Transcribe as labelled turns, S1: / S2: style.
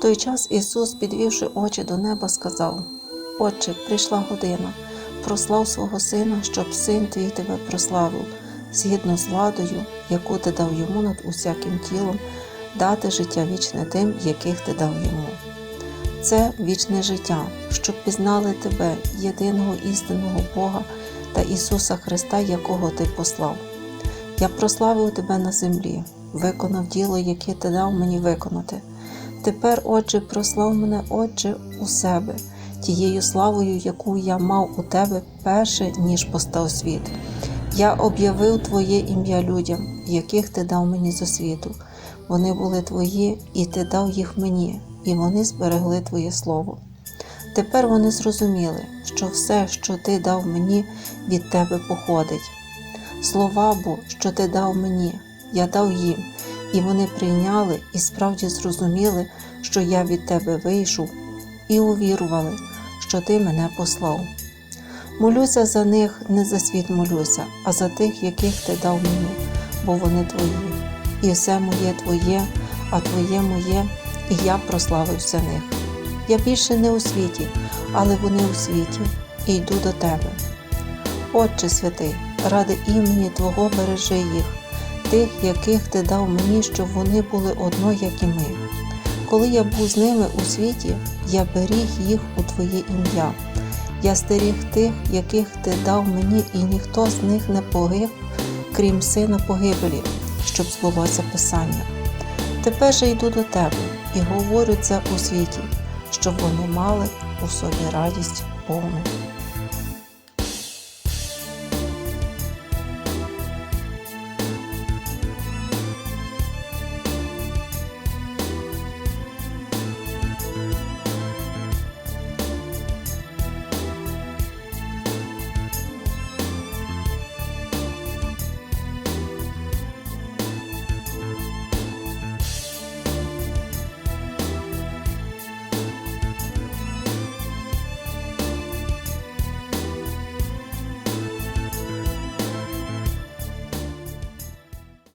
S1: той час Ісус, підвівши очі до неба, сказав: Отче, прийшла година, прослав свого Сина, щоб син твій тебе прославив, згідно з владою, яку ти дав йому над усяким тілом, дати життя вічне тим, яких ти дав йому. Це вічне життя, щоб пізнали тебе, єдиного істинного Бога та Ісуса Христа, якого Ти послав. Я прославив тебе на землі, виконав діло, яке ти дав мені виконати. Тепер, Отче, прослав мене, Отче, у себе, тією славою, яку я мав у тебе перше, ніж постав світ. Я об'явив Твоє ім'я людям, яких ти дав мені зо світу. Вони були твої, і ти дав їх мені, і вони зберегли Твоє Слово. Тепер вони зрозуміли, що все, що ти дав мені, від тебе походить. Слова бо, що ти дав мені, я дав їм, і вони прийняли і справді зрозуміли, що я від тебе вийшов, і увірували, що ти мене послав. Молюся за них, не за світ молюся, а за тих, яких ти дав мені, бо вони твої, і все моє твоє, а твоє моє, і я прославився них. Я більше не у світі, але вони у світі, і йду до тебе. Отче святий, ради імені Твого бережи їх, тих, яких ти дав мені, щоб вони були одно, як і ми. Коли я був з ними у світі, я беріг їх у Твоє ім'я. Я стеріг тих, яких ти дав мені, і ніхто з них не погиб, крім сина погибелі, щоб збулося Писання. Тепер же йду до тебе і говорю це у світі, щоб вони мали у собі радість повну.